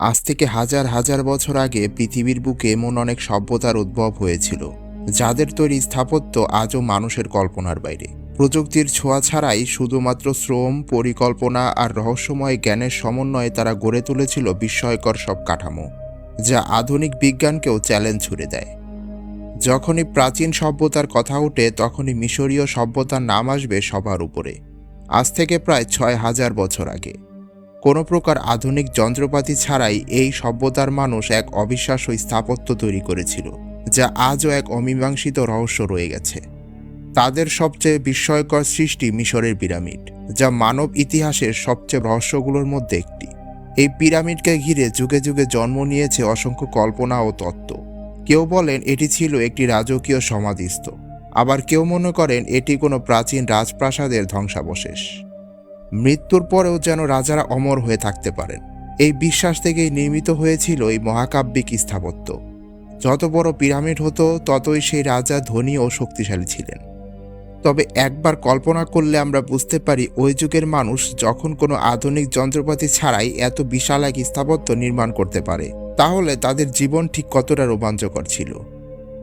আজ থেকে হাজার হাজার বছর আগে পৃথিবীর বুকে এমন অনেক সভ্যতার উদ্ভব হয়েছিল, যাদের তৈরি স্থাপত্য আজও মানুষের কল্পনার বাইরে। প্রযুক্তির ছোঁয়া ছাড়াই শুধুমাত্র শ্রম, পরিকল্পনা আর রহস্যময় জ্ঞানের সমন্বয়ে তারা গড়ে তুলেছিল বিস্ময়কর সব কাঠামো, যা আধুনিক বিজ্ঞানকেও চ্যালেঞ্জ ছুড়ে দেয়। যখনই প্রাচীন সভ্যতার কথা ওঠে, তখনই মিশরীয় সভ্যতার নাম আসবে সবার উপরে। আজ থেকে প্রায় ছয় হাজার বছর আগে। কোনো প্রকার আধুনিক যন্ত্রপাতি ছাড়াই এই সভ্যতার মানুষ এক অবিশ্বাস্য স্থাপত্য তৈরি করেছিল, যা আজও এক অমীমাংসিত রহস্য রয়ে গেছে। তাদের সবচেয়ে বিস্ময়কর সৃষ্টি মিশরের পিরামিড, যা মানব ইতিহাসের সবচেয়ে রহস্যগুলোর মধ্যে একটি। এই পিরামিডকে ঘিরে যুগে যুগে জন্ম নিয়েছে অসংখ্য কল্পনা ও তত্ত্ব। কেউ বলেন এটি ছিল একটি রাজকীয় সমাধিস্থ, আবার কেউ মনে করেন এটি কোনো প্রাচীন রাজপ্রাসাদের ধ্বংসাবশেষ। মৃত্যুর পরেও যেন রাজারা অমর হয়ে থাকতে পারেন। এই বিশ্বাস থেকেই নির্মিত হয়েছিল এই মহাকাব্যিক স্থাপত্য। যত বড় পিরামিড হতো, ততই সেই রাজা ধনী ও শক্তিশালী ছিলেন। তবে একবার কল্পনা করলে আমরা বুঝতে পারি, ওই যুগের মানুষ যখন কোনো আধুনিক যন্ত্রপাতি ছাড়াই এত বিশাল এক স্থাপত্য নির্মাণ করতে পারে, তাহলে তাদের জীবন ঠিক কতটা রোমাঞ্চকর ছিল।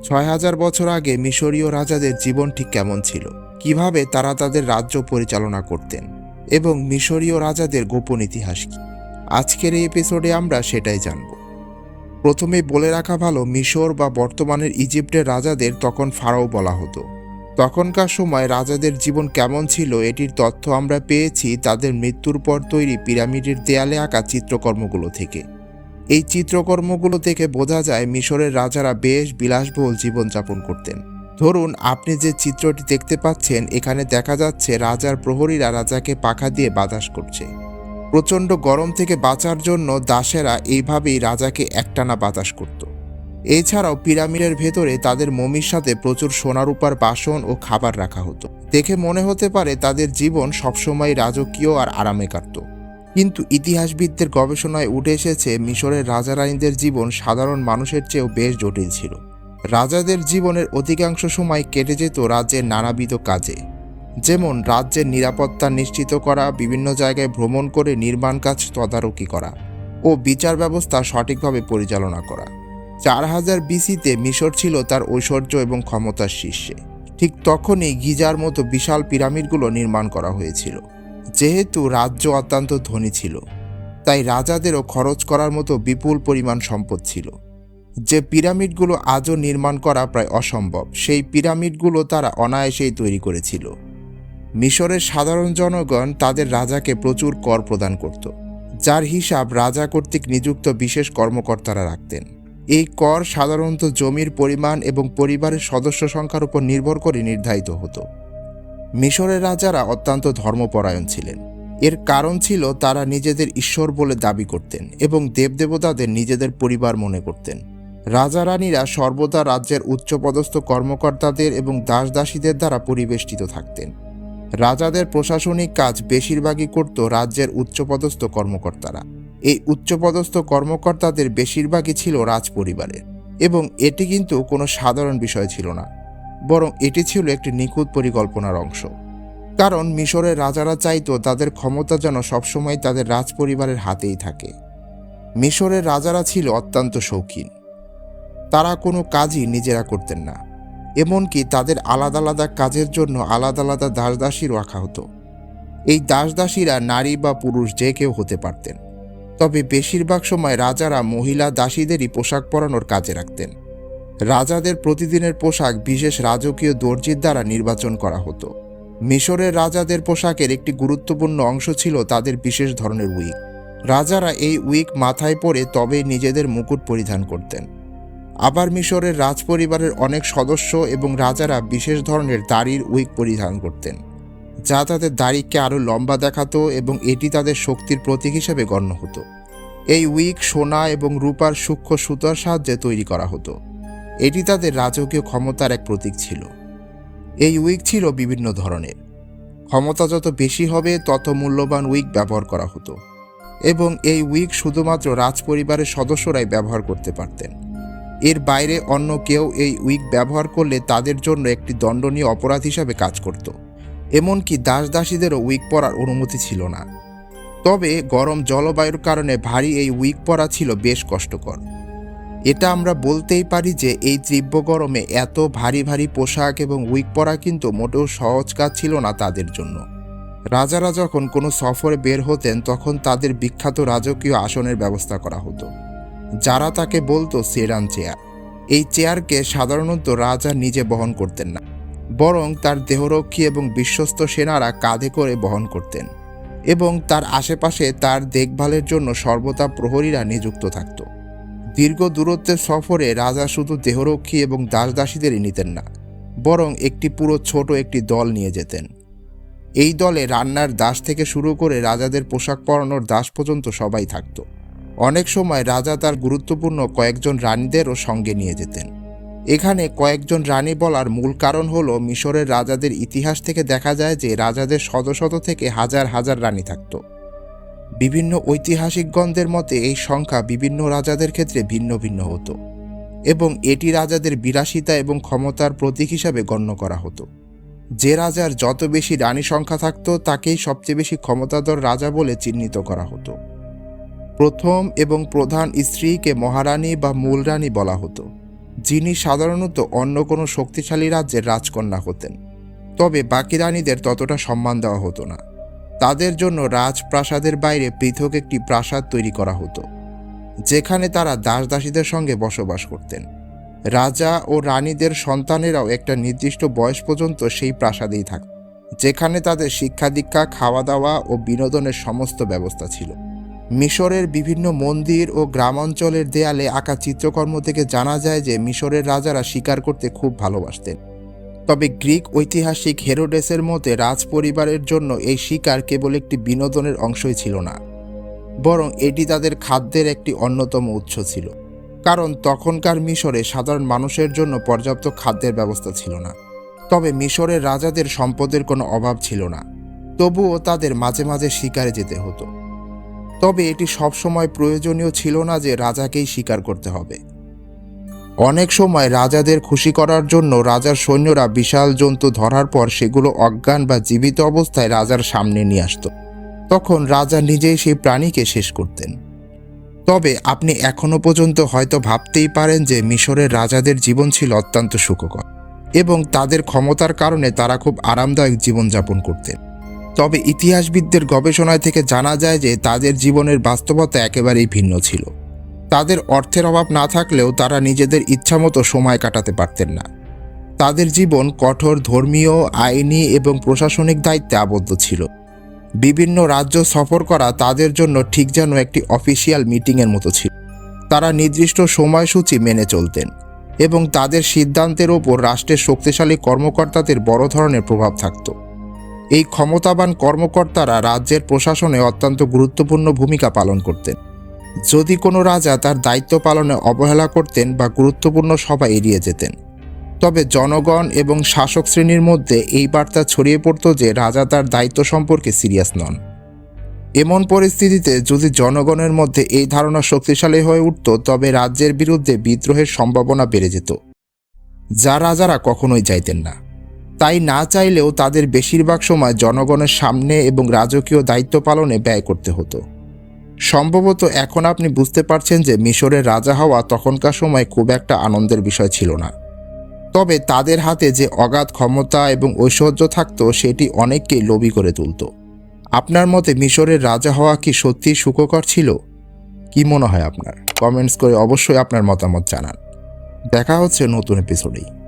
ছয় হাজার বছর আগে মিশরীয় রাজাদের জীবন ঠিক কেমন ছিল? কীভাবে তারা তাদের রাজ্য পরিচালনা করতেন? এবং মিশরীয় রাজাদের গোপন ইতিহাস কি? আজকের এই এপিসোডে আমরা সেটাই জানব। প্রথমে বলে রাখা ভালো, মিশর বা বর্তমানের ইজিপ্টের রাজাদের তখন ফারাও বলা হতো। তখনকার সময় রাজাদের জীবন কেমন ছিল এটির তথ্য আমরা পেয়েছি তাদের মৃত্যুর পর তৈরি পিরামিডের দেয়ালে আঁকা চিত্রকর্মগুলো থেকে। এই চিত্রকর্মগুলো থেকে বোঝা যায় মিশরের রাজারা বেশ বিলাসবহুল জীবনযাপন করতেন। ধরুন, আপনি যে চিত্রটি দেখতে পাচ্ছেন, এখানে দেখা যাচ্ছে রাজার প্রহরীরা রাজাকে পাখা দিয়ে বাতাস করছে। প্রচণ্ড গরম থেকে বাঁচার জন্য দাসেরা এইভাবেই রাজাকে একটানা বাতাস করত। এছাড়াও পিরামিডের ভেতরে তাদের মমির সাথে প্রচুর সোনারূপার বাসন ও খাবার রাখা হতো। দেখে মনে হতে পারে তাদের জীবন সবসময় রাজকীয় আর আরামে কাটত। কিন্তু ইতিহাসবিদদের গবেষণায় উঠে এসেছে, মিশরের রাজা রানীদের জীবন সাধারণ মানুষের চেয়েও বেশ জটিল ছিল। রাজাদের জীবনের অধিকাংশ সময় কেটে যেত রাজ্যের নানাবিধ কাজে। যেমন রাজ্যের নিরাপত্তা নিশ্চিত করা, বিভিন্ন জায়গায় ভ্রমণ করে নির্মাণ কাজ তদারকি করা ও বিচার ব্যবস্থা সঠিকভাবে পরিচালনা করা। চার হাজার বিসিতে মিশর ছিল তার ঐশ্বর্য এবং ক্ষমতার শীর্ষে। ঠিক তখনই গিজার মতো বিশাল পিরামিডগুলো নির্মাণ করা হয়েছিল। যেহেতু রাজ্য অত্যন্ত ধনী ছিল, তাই রাজাদেরও খরচ করার মতো বিপুল পরিমাণ সম্পদ ছিল। যে পিরামিডগুলো আজও নির্মাণ করা প্রায় অসম্ভব, সেই পিরামিডগুলো তারা অনায়াসেই তৈরি করেছিল। মিশরের সাধারণ জনগণ তাদের রাজাকে প্রচুর কর প্রদান করত, যার হিসাব রাজা কর্তৃক নিযুক্ত বিশেষ কর্মকর্তারা রাখতেন। এই কর সাধারণত জমির পরিমাণ এবং পরিবারের সদস্য সংখ্যার উপর নির্ভর করে নির্ধারিত হতো। মিশরের রাজারা অত্যন্ত ধর্মপরায়ণ ছিলেন। এর কারণ ছিল তারা নিজেদের ঈশ্বর বলে দাবি করতেন এবং দেবদেবতাদের নিজেদের পরিবার মনে করতেন। রাজা রানীরা সর্বদা রাজ্যের উচ্চপদস্থ কর্মকর্তাদের এবং দাস দাসীদের দ্বারা পরিবেষ্টিত থাকতেন। রাজাদের প্রশাসনিক কাজ বেশিরভাগই করত রাজ্যের উচ্চপদস্থ কর্মকর্তারা। এই উচ্চপদস্থ কর্মকর্তাদের বেশিরভাগই ছিল রাজপরিবারের এবং এটি কিন্তু কোনো সাধারণ বিষয় ছিল না, বরং এটি ছিল একটি নিখুঁত পরিকল্পনার অংশ। কারণ মিশরের রাজারা চাইতো তাদের ক্ষমতা যেন সবসময় তাদের রাজপরিবারের হাতেই থাকে। মিশরের রাজারা ছিল অত্যন্ত শৌখিন। তারা কোনো কাজই নিজেরা করতেন না, এমনকি তাদের আলাদা আলাদা কাজের জন্য আলাদা আলাদা দাসদাসী রাখা হতো। এই দাসদাসীরা নারী বা পুরুষ যে কেউ হতে পারতেন। তবে বেশিরভাগ সময় রাজারা মহিলা দাসীদেরই পোশাক পরানোর কাজে রাখতেন। রাজাদের প্রতিদিনের পোশাক বিশেষ রাজকীয় দর্জির দ্বারা নির্বাচন করা হতো। মিশরের রাজাদের পোশাকের একটি গুরুত্বপূর্ণ অংশ ছিল তাদের বিশেষ ধরনের উইক। রাজারা এই উইক মাথায় পরে তবেই নিজেদের মুকুট পরিধান করতেন। আবার মিশরের রাজপরিবারের অনেক সদস্য এবং রাজারা বিশেষ ধরনের দাড়ির উইক পরিধান করতেন, যা তাদের দাড়িকে আরও লম্বা দেখাতো এবং এটি তাদের শক্তির প্রতীক হিসেবে গণ্য হতো। এই উইক সোনা এবং রূপার সূক্ষ্ম সুতার সাহায্যে তৈরি করা হতো। এটি তাদের রাজকীয় ক্ষমতার এক প্রতীক ছিল। এই উইক ছিল বিভিন্ন ধরনের। ক্ষমতা যত বেশি হবে, তত মূল্যবান উইক ব্যবহার করা হতো। এবং এই উইক শুধুমাত্র রাজপরিবারের সদস্যরাই ব্যবহার করতে পারতেন। এর বাইরে অন্য কেউ এই উইক ব্যবহার করলে তাদের জন্য একটি দণ্ডনীয় অপরাধ হিসাবে কাজ করত। এমনকি দাস দাসীদেরও উইক পরার অনুমতি ছিল না। তবে গরম জলবায়ুর কারণে ভারী এই উইক পরা ছিল বেশ কষ্টকর। এটা আমরা বলতেই পারি যে এই তীব্র গরমে এত ভারী ভারী পোশাক এবং উইক পরা কিন্তু মোটেও সহজ কাজ ছিল না তাদের জন্য। রাজারা যখন কোনো সফরে বের হতেন তখন তাদের বিখ্যাত রাজকীয় আসনের ব্যবস্থা করা হতো। যারা তাকে বলতো সেরান চেয়ার। এই চেয়ারকে সাধারণত রাজা নিজে বহন করতেন না, বরং তার দেহরক্ষী এবং বিশ্বস্ত সেনারা কাঁধে করে বহন করতেন এবং তার আশেপাশে তার দেখভালের জন্য সর্বদা প্রহরীরা নিযুক্ত থাকত। দীর্ঘ দূরত্বের সফরে রাজা শুধু দেহরক্ষী এবং দাসদাসীদেরই নিতেন না, বরং একটি পুরো ছোট একটি দল নিয়ে যেতেন। এই দলে রান্নার দাস থেকে শুরু করে রাজাদের পোশাক পরানোর দাস পর্যন্ত সবাই থাকত। অনেক সময় রাজা তার গুরুত্বপূর্ণ কয়েকজন রানীদেরও সঙ্গে নিয়ে যেতেন। এখানে কয়েকজন রানী বলার মূল কারণ হল মিশরের রাজাদের ইতিহাস থেকে দেখা যায় যে রাজাদের শত শত থেকে হাজার হাজার রানী থাকত। বিভিন্ন ঐতিহাসিক গ্রন্থের মতে এই সংখ্যা বিভিন্ন রাজাদের ক্ষেত্রে ভিন্ন ভিন্ন হতো এবং এটি রাজাদের বিলাসিতা এবং ক্ষমতার প্রতীক হিসাবে গণ্য করা হতো। যে রাজার যত বেশি রানী সংখ্যা থাকত, তাকেই সবচেয়ে বেশি ক্ষমতাধর রাজা বলে চিহ্নিত করা হতো। প্রথম এবং প্রধান স্ত্রীকে মহারানী বা মূল রানী বলা হতো, যিনি সাধারণত অন্য কোনো শক্তিশালী রাজ্যের রাজকন্যা হতেন। তবে বাকি রানীদের ততটা সম্মান দেওয়া হতো না। তাদের জন্য রাজপ্রাসাদের বাইরে পৃথক একটি প্রাসাদ তৈরি করা হতো, যেখানে তারা দাসদাসীদের সঙ্গে বসবাস করতেন। রাজা ও রানীদের সন্তানেরাও একটা নির্দিষ্ট বয়স পর্যন্ত সেই প্রাসাদেই থাকত, যেখানে তাদের শিক্ষা দীক্ষা, খাওয়া দাওয়া ও বিনোদনের সমস্ত ব্যবস্থা ছিল। মিশরের বিভিন্ন মন্দির ও গ্রামাঞ্চলের দেয়ালে আঁকা চিত্রকর্ম থেকে জানা যায় যে মিশরের রাজারা শিকার করতে খুব ভালোবাসতেন। তবে গ্রিক ঐতিহাসিক হেরোডেসের মতে রাজ পরিবারের জন্য এই শিকার কেবল একটি বিনোদনের অংশই ছিল না, বরং এটি তাদের খাদ্যের একটি অন্যতম উৎস ছিল। কারণ তখনকার মিশরে সাধারণ মানুষের জন্য পর্যাপ্ত খাদ্যের ব্যবস্থা ছিল না। তবে মিশরের রাজাদের সম্পদের কোনো অভাব ছিল না, তবুও তাদের মাঝে মাঝে শিকারে যেতে হতো। তবে এটি সবসময় প্রয়োজনীয় ছিল না যে রাজাকেই স্বীকার করতে হবে। অনেক সময় রাজাদের খুশি করার জন্য রাজার সৈন্যরা বিশাল জন্তু ধরার পর সেগুলো অজ্ঞান বা জীবিত অবস্থায় রাজার সামনে নিয়ে আসত। তখন রাজা নিজেই সেই প্রাণীকে শেষ করতেন। তবে আপনি এখনও পর্যন্ত হয়তো ভাবতেই পারেন যে মিশরের রাজাদের জীবন ছিল অত্যন্ত সুখকর এবং তাদের ক্ষমতার কারণে তারা খুব আরামদায়ক জীবনযাপন করতেন। তবে ইতিহাসবিদদের গবেষণায় থেকে জানা যায় যে তাদের জীবনের বাস্তবতা একেবারেই ভিন্ন ছিল। তাদের অর্থের অভাব না থাকলেও তারা নিজেদের ইচ্ছামতো সময় কাটাতে পারতেন না। তাদের জীবন কঠোর, ধর্মীয়, আইনি এবং প্রশাসনিক দায়িত্বে আবদ্ধ ছিল। বিভিন্ন রাজ্য সফর করা তাদের জন্য ঠিক যেন একটি অফিসিয়াল মিটিংয়ের মতো ছিল। তারা নির্দিষ্ট সময়সূচি মেনে চলতেন এবং তাদের সিদ্ধান্তের ওপর রাষ্ট্রের শক্তিশালী কর্মকর্তাদের বড় ধরনের প্রভাব থাকত। এই ক্ষমতাবান কর্মকর্তারা রাজ্যের প্রশাসনে অত্যন্ত গুরুত্বপূর্ণ ভূমিকা পালন করতেন। যদি কোনো রাজা তার দায়িত্ব পালনে অবহেলা করতেন বা গুরুত্বপূর্ণ সভা এড়িয়ে যেতেন। তবে জনগণ এবং শাসক শ্রেণির মধ্যে এই বার্তা ছড়িয়ে পড়ত যে রাজা তার দায়িত্ব সম্পর্কে সিরিয়াস নন। এমন পরিস্থিতিতে যদি জনগণের মধ্যে এই ধারণা শক্তিশালী হয়ে উঠত, তবে রাজ্যের বিরুদ্ধে বিদ্রোহের সম্ভাবনা বেড়ে যেত, যা রাজারা কখনোই চাইতেন না। তাই না চাইলেও তাদের বেশিরভাগ সময় জনগণের সামনে এবং রাজকীয় দায়িত্ব পালনে ব্যয় করতে হতো। সম্ভবত এখন আপনি বুঝতে পারছেন যে মিশরের রাজা হওয়া তখনকার সময় খুব একটা আনন্দের বিষয় ছিল না। তবে তাদের হাতে যে অগাধ ক্ষমতা এবং ঐশ্বর্য থাকত, সেটি অনেককেই লোভী করে তুলত। আপনার মতে মিশরের রাজা হওয়া কি সত্যিই সুখকর ছিল? কি মনে হয় আপনার? কমেন্টস করে অবশ্যই আপনার মতামত জানান। দেখা হচ্ছে নতুন এপিসোডেই